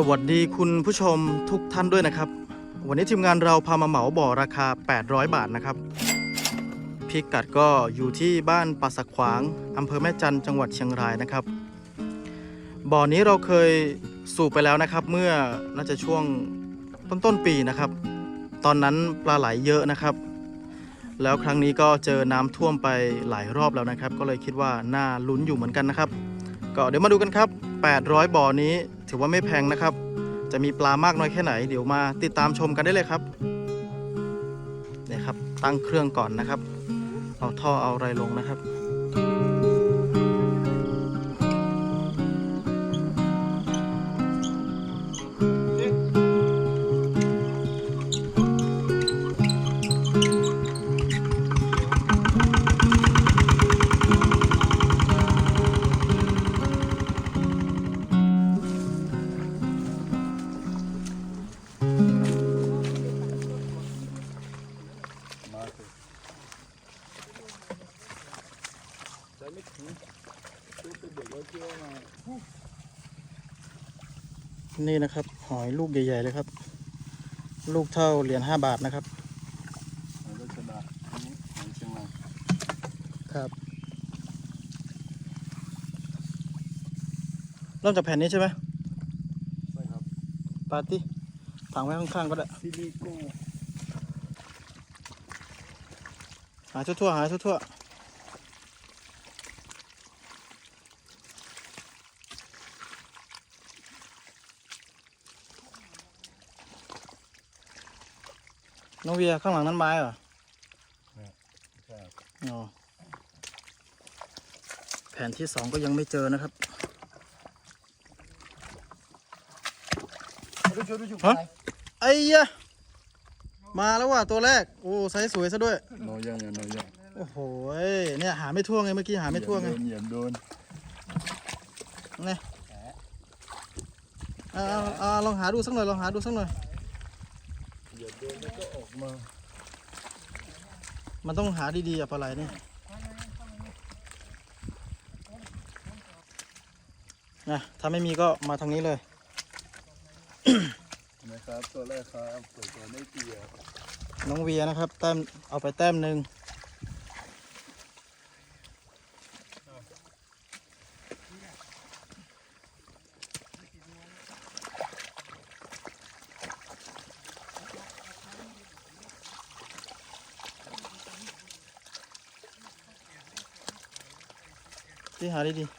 สวัสดีคุณผู้ชมทุกท่านด้วยนะครับ วันนี้ทีมงานเราพามาเหมาบ่อราคา 800 บาทนะครับพิกัดก็อยู่ที่บ้านป่าสักขวางอำเภอแม่จันจังหวัดเชียงรายนะครับ บ่อนี้เราเคยสูบไปแล้วนะครับ เมื่อน่าจะช่วงต้นต้นปีนะครับ ตอนนั้นปลาไหลเยอะนะครับ แล้วครั้งนี้ก็เจอน้ำท่วมไปหลายรอบแล้วนะครับ ก็เลยคิดว่าน่าลุ้นอยู่เหมือนกันนะครับ ก็เดี๋ยวมาดูกันครับ 800 บ่อนี้ ถือว่าไม่แพงนะครับ จะมีปลามากน้อยแค่ไหน เดี๋ยวมาติดตามชมกันได้เลยครับเนี่ยครับตั้งเครื่องก่อนนะครับ เอาท่อเอาอะไรลงนะครับ นี่นะครับ หอยลูกใหญ่ๆเลยครับ ลูกเท่าเหรียญ5บาทนะครับรัชดาอันนี้ของเชียงรายครับเริ่มจากแผ่นนี้ใช่ไหมใช่ครับปาร์ตี้ฝังไว้ข้างๆก็ได้ซิลิโก้หาทั่วๆหาทั่วๆ น้องเวียข้างหลังนั้นไม้เหรอใช่ครับอ๋อแผ่นที่สองก็ยังไม่เจอนะครับดูชูดูชูฮะไอ้ยะมาแล้วว่ะตัวแรก โอ้ไซส์สวยซะด้วยโนยังยังโนยังโอ้โหยเนี่ยหาไม่ทั่วไงเมื่อกี้หาไม่ทั่วไงเหยียบโดนนี่เอาเอาเอาลองหาดูสักหน่อยลองหาดูสักหน่อยเหยียบโดนแล้วก็ออก มา มันต้องหาดีๆอะปลาไหลเนี่ยนะถ้าไม่มีก็มาทางนี้เลย นะครับ ตัวแรกครับตัวตัวไม่เกี่ยวน้องเวียนะครับ แต้มเอาไปแต้มหนึ่ง ที่หาดีๆ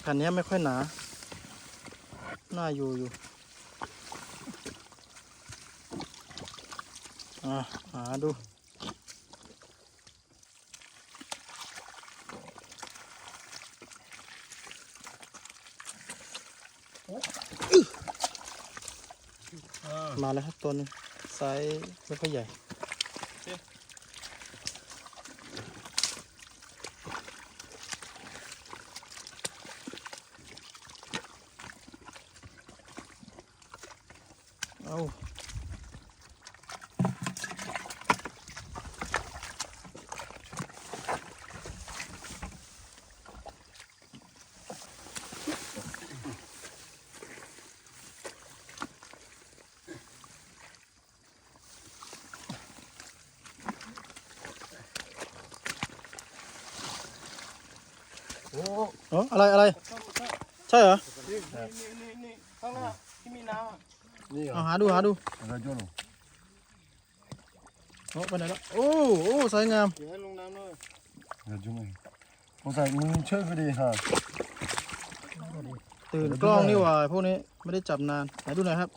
แผ่นนี้ไม่ค่อยหนา น่าอยู่อยู่อะหาดู มาแล้วครับตัวนึงไซส์ไม่ค่อยใหญ่เอา อออะไรอะไรใช่เหรอนี่นี่นี่ข้างหน้าที่มีน้ำอะนี่เหรเอาอหาดูหาดูเราโยนโอ้ไปไหนแล้วโอ้โอ้สวยงามเดี๋ยวให้ลงน้ำเลยเราจุ่มเองผมใส่มือเชื่อก็ดีฮะตื่นกล้องนี่หว่าพวกนี้ไม่ได้จับนานไหนดูหน่อยครับ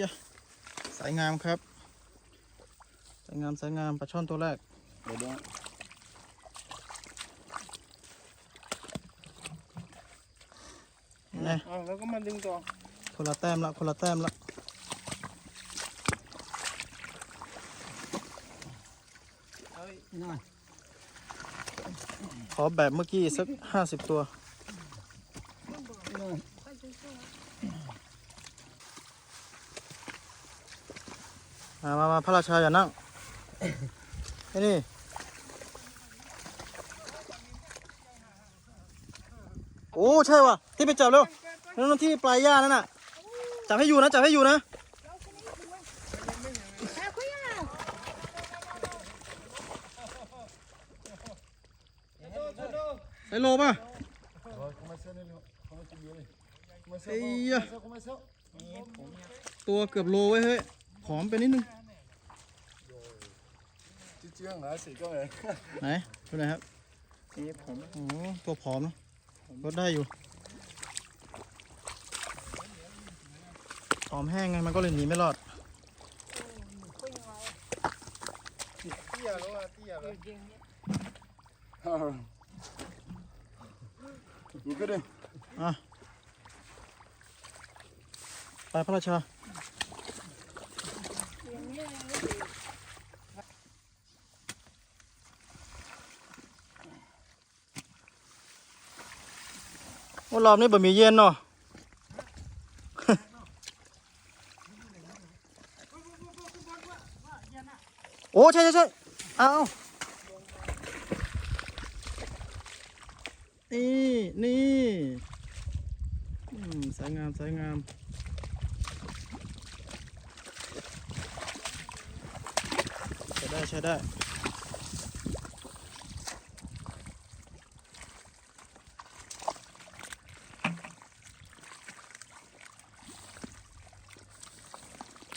ยะสายงามครับสายงามสายงามปลาช่อนตัวแรกเดี๋ยว นะอะแล้วก็มาดึงต่อคนละแต้มละคนละแต้มละเฮ้ยน่าขอแบบเมื่อกี้สักห้าสิบตัวมามามาพระราชาอย่านั่งไอ้นี่ โอ้ ใช่ว่ะที่ไปจับเร็วนั่นที่ปลายหญ้านั่นน่ะจับให้อยู่นะจับให้อยู่นะใส่โลป่ะ Começa nele, começa nele. Começa, Eia. começa, começa. ตัวเกือบโลไว้ยเฮ้ยผอมไปนิดนึงที่เจียงหาสิก็เองไหนดูหน่อยครับนี่ผมโอ้โหตัวผอมนะ ลดได้อยู่ผอมแห้งไงมันก็เลยหนีไม่รอดเตี้ยแล้วอะเตี้ยแล้วดูก็ได้อะไปพระราชา ว่ารอบนี้บะหมี่เย็นเนาะโอ้ใช่ใช่ใช่เอานี่นี่สวยงามสวยงามใช้ได้ใช้ได้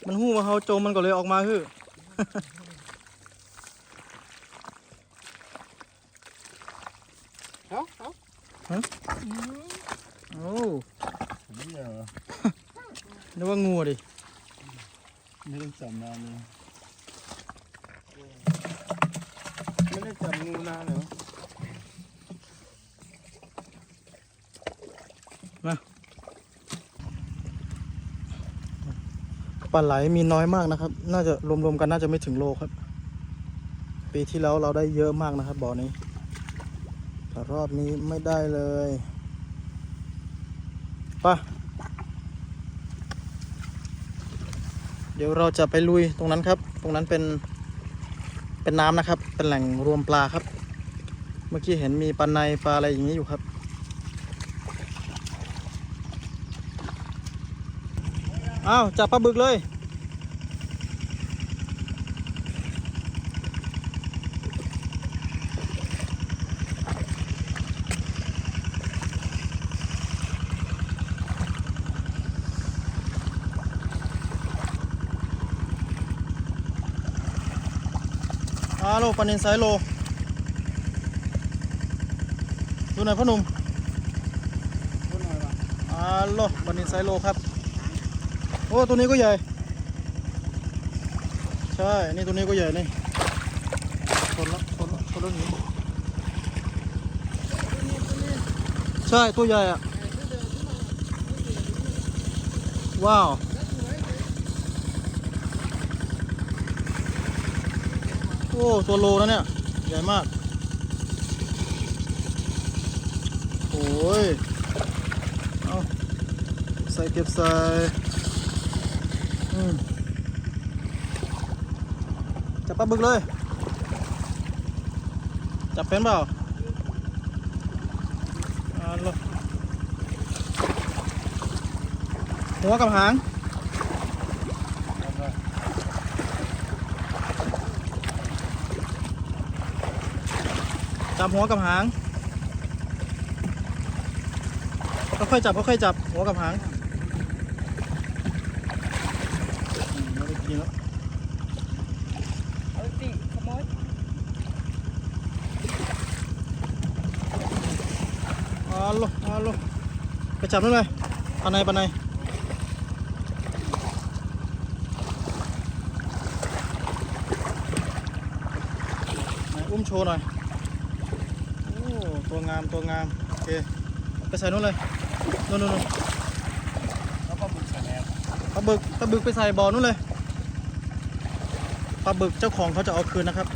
มันหู้มาเขาโจมมันก็เลยออกมาคือเอ้าเอ้าโอ้นี่เหรอนึกว่างูดิไม่ได้จับนานเลยไม่ได้จับงูนานเหร ลาไหลมีน้อยมากนะครับ น่าจะรวมๆกันน่าจะไม่ถึงโลครับ ปีที่แล้วเราได้เยอะมากนะครับบ่อนี้แต่รอบนี้ไม่ได้เลยไปะเดี๋ยวเราจะไปลุยตรงนั้นครับ ตรงนั้นเป็นเป็นน้ำนะครับ เป็นแหล่งรวมปลาครับ เมื่อกี้เห็นมีปลาในปลาอะไรอย่างนี้อยู่ครับ อ้าวจับปลาบึกเลย อาโลปลานินไซโล ดูหน่อยพ่อหนุ่มคนหน่อยละอาโลปลานินไซโลครับ โอ้ตัวนี้ก็ใหญ่ ใช่ นี่ตัวนี้ก็ใหญ่นี่ชนละชนละชนล้วหนีใช่ตัวใหญ่อะว้าว โอ้ตัวโลนะเนี่ย ใหญ่มาก โอ้ย เอาใส่เก็บใส่ จับปลาบึกเลย จับเป็นเปล่าหัวกับหางจับหัวกับหางค่อยๆจับค่อยๆจับหัวกับหาง เยอะเอาสิขโมยอาลอาลไปจับนู่นเลยปันในปันในอุ้มโชว์หน่อย โอ้ ตัวงาม ตัวงาม โอเค ไปใส่นู่นเลย นู่นนู่นแล้วปลาบึกใส่แล้วปลาบึกปลาบึกไปใส่บ่อนู่นเลย ปลาบึกเจ้าของเขาจะเอาคืนนะครับ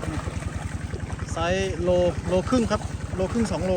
ไซส์โลโลครึ่งครับ โลครึ่งสองโล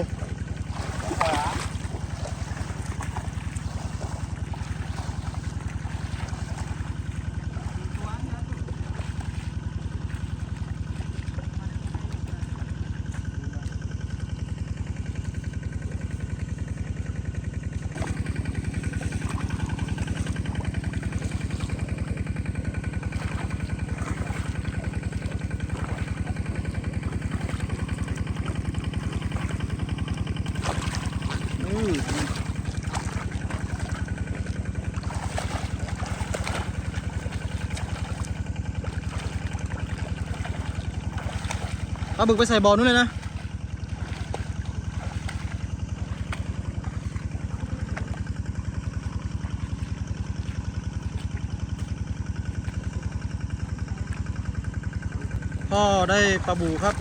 อือปลาบึกไปใส่บ่อนู้นเลยนะ พ่อได้ปลาบูครับ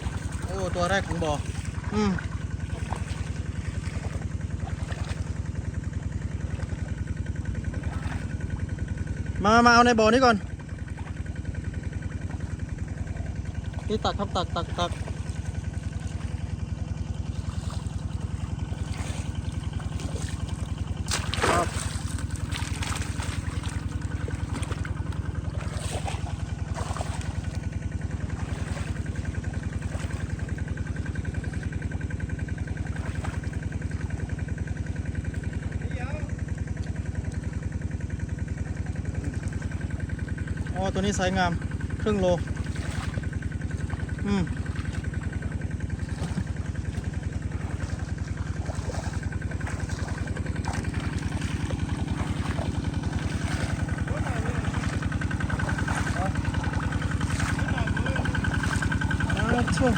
โอ้ ตัวแรกของบ่อ อืมมา มา เอาในบ่อนี้ก่อน นี่ตักครับตักตักตัก ตัวนี้ไซส์งาม ครึ่งโล อืมช่วง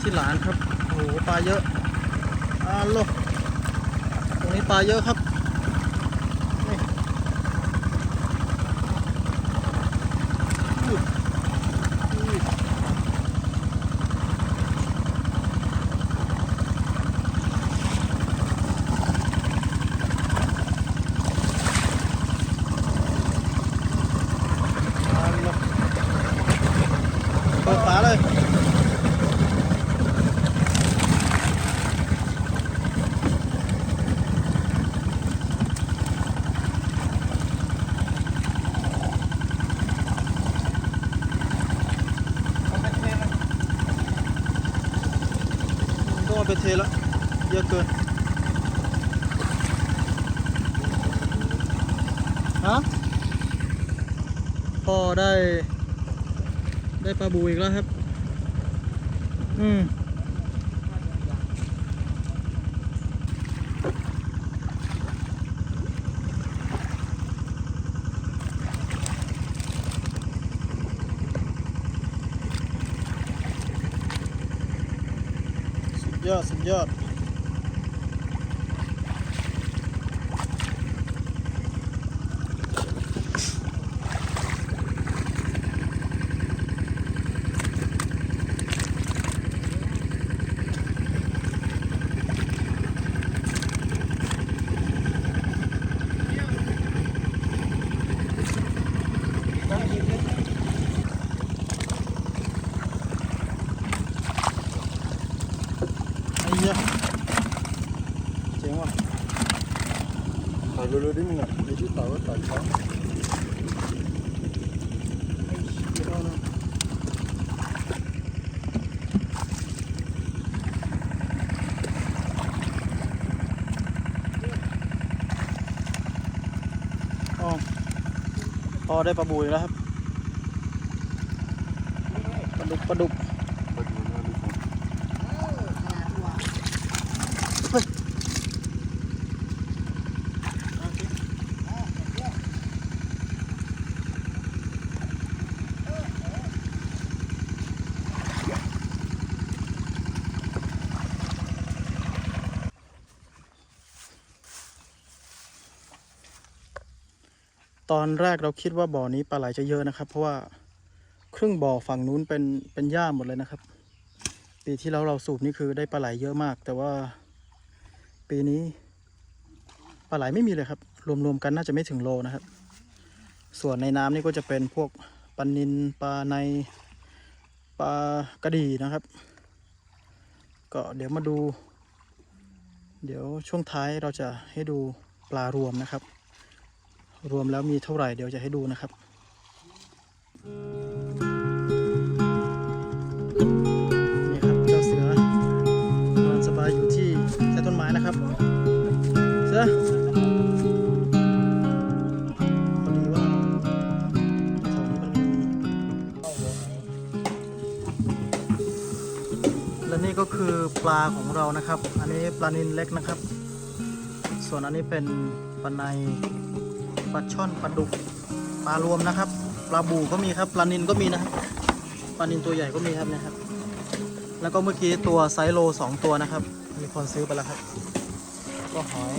ที่หลานครับ โอ้โหปลาเยอะอ้าวโลตรงนี้ปลาเยอะครับ นี่อุ้ยอุ้ยอ้าวโลเปิดฝาเลย ต้องเอา ไปเทแล้วเยอะเกินฮะพ่อได้ ได้ปลาบูอีกแล้วครับ อืม สุดยอ ดสุดยอดไอ้เหี้ยเจ๋งว่ะถ่ายเร็วๆได้มั้ยเนี่ยมีที่ต่อก็ต่อยเขาอ๋อพอได้ปลาบูอีกแล้วครับปลาดุกปลาดุก ไปดูหน้าดูก่อน ตอนแรกเราคิดว่าบ่อนี้ปลาไหลจะเยอะนะครับ เพราะว่าครึ่งบ่อฝั่งนู้นเป็นเป็นหญ้าหมดเลยนะครับ ปีที่แล้วเราสูบนี่คือได้ปลาไหลเยอะมาก แต่ว่าปีนี้ปลาไหลไม่มีเลยครับ รวมๆกันน่าจะไม่ถึงโลนะครับ ส่วนในน้ำนี่ก็จะเป็นพวกปลานินปลาในปลากระดีนะครับ ก็เดี๋ยวมาดู เดี๋ยวช่วงท้ายเราจะให้ดูปลารวมนะครับ รวมแล้วมีเท่าไหร่เดี๋ยวจะให้ดูนะครับนี่ครับเจ้าเสือนอนสบายอยู่ที่ใต้ต้นไม้นะครับ เสือพอดีว่าแถวนี้มันมีและนี่ก็คือปลาของเรานะครับ อันนี้ปลานินเล็กนะครับ ส่วนอันนี้เป็นปลาใน ปลาช่อนปลาดุกปลารวมนะครับปลาบูก็มีครับปลานินก็มีนะครับปลานินตัวใหญ่ก็มีครับนะครับ แล้วก็เมื่อกี้ตัวไซโลสองตัวนะครับ มีคนซื้อไปแล้วครับ ก็หอย